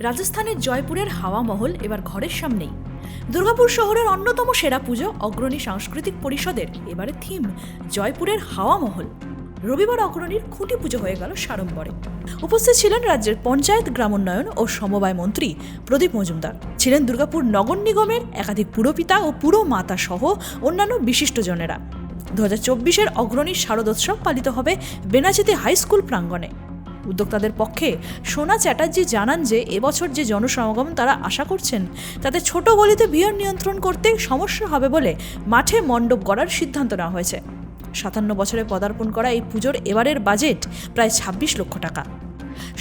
রাজস্থানের জয়পুরের হাওয়া মহল এবার ঘরের সামনেই। দুর্গাপুর শহরের অন্যতম সেরা পুজো, অগ্রণী সাংস্কৃতিক পরিষদের এবারে থিম জয়পুরের হাওয়া মহল। রবিবার অগ্রণীর খুঁটি পুজো হয়ে গেল সাড়ম্বরে। উপস্থিত ছিলেন রাজ্যের পঞ্চায়েত, গ্রামোন্নয়ন ও সমবায় মন্ত্রী প্রদীপ মজুমদার। ছিলেন দুর্গাপুর নগর নিগমের একাধিক পুরপিতা ও পুরো মাতা সহ অন্যান্য বিশিষ্টজনেরা। দু হাজার চব্বিশের অগ্রণী শারদোৎসব পালিত হবে বেনাচিতে হাই স্কুল প্রাঙ্গণে। উদ্যোক্তাদের পক্ষে সোনা চ্যাটার্জি জানান যে, এবছর যে জনসমাগম তারা আশা করছেন, তাতে ছোট গলিতে ভিড় নিয়ন্ত্রণ করতে সমস্যা হবে বলে মাঠে মণ্ডপ গড়ার সিদ্ধান্ত নেওয়া হয়েছে। সাতান্ন বছরে পদার্পণ করা এই পুজোর এবারের বাজেট প্রায় ছাব্বিশ লক্ষ টাকা।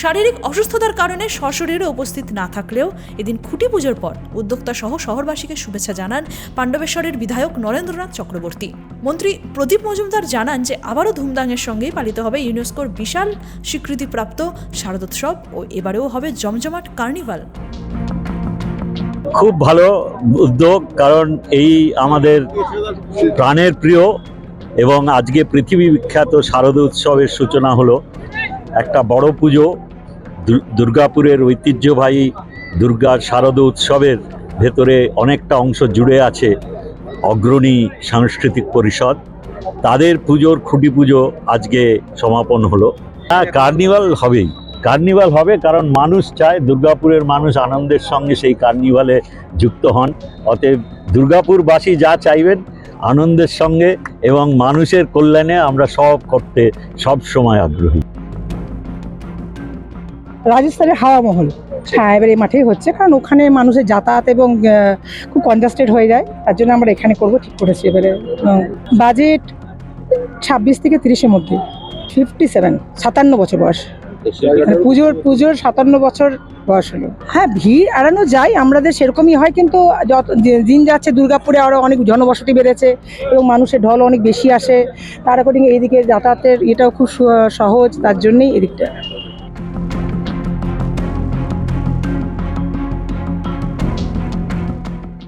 শারীরিক অসুস্থতার কারণে সশরীরে উপস্থিত না থাকলেও এদিন খুঁটি পুজোর পর উদ্যোক্তা সহ শহরবাসীকে শুভেচ্ছা জানান পাণ্ডবেশ্বরের বিধায়ক নরেন্দ্রনাথ চক্রবর্তী। মন্ত্রী প্রদীপ মজুমদার জানান যে আবারও ধুমধামের সঙ্গেই পালিত হবে ইউনেস্কোর বিশাল স্বীকৃতিপ্রাপ্ত শারদোৎসব ও এবারেও হবে জমজমাট কার্নিভাল। খুব ভালো উদ্যোগ, কারণ এই আমাদের প্রাণের প্রিয় এবং আজকে পৃথিবী বিখ্যাত শারদ উৎসবের সূচনা হলো। একটা বড় পুজো দুর্গাপুরের ঐতিহ্যবাহী দুর্গার শারদ উৎসবের ভেতরে অনেকটা অংশ জুড়ে আছে অগ্রণী সাংস্কৃতিক পরিষদ। তাদের পুজোর খুঁটি পুজো আজকে সমাপন হলো। হ্যাঁ কার্নিভাল হবেই। কার্নিভাল হবে কারণ মানুষ চায়, দুর্গাপুরের মানুষ আনন্দের সঙ্গে সেই কার্নিভালে যুক্ত হন। অতএব দুর্গাপুরবাসী যা চাইবেন, আনন্দের সঙ্গে এবং মানুষের কল্যাণে আমরা সব করতে সব সময় আগ্রহী। রাজস্থানের হাওয়া মহল। হ্যাঁ এবার এই মাঠেই হচ্ছে কারণ ওখানে মানুষের যাতায়াত এবং খুব কনজাস্টেড হয়ে যায়। তার জন্য আমরা এখানে করব ঠিক করেছি এবারে। বাজেট ছাব্বিশ থেকে তিরিশের মধ্যে ফিফটি সেভেন সাতান্ন বছর বয়স। মানে পুজোর পুজোর সাতান্ন বছর বয়স হলো। হ্যাঁ ভিড় এড়ানো যায় আমাদের সেরকমই হয় কিন্তু যত দিন যাচ্ছে দুর্গাপুরে আরও অনেক জনবসতি বেড়েছে এবং মানুষের ঢল অনেক বেশি আসে। তার অ্যাকর্ডিং এইদিকে যাতায়াতের এটাও খুব সহজ তার জন্যই এদিকটা।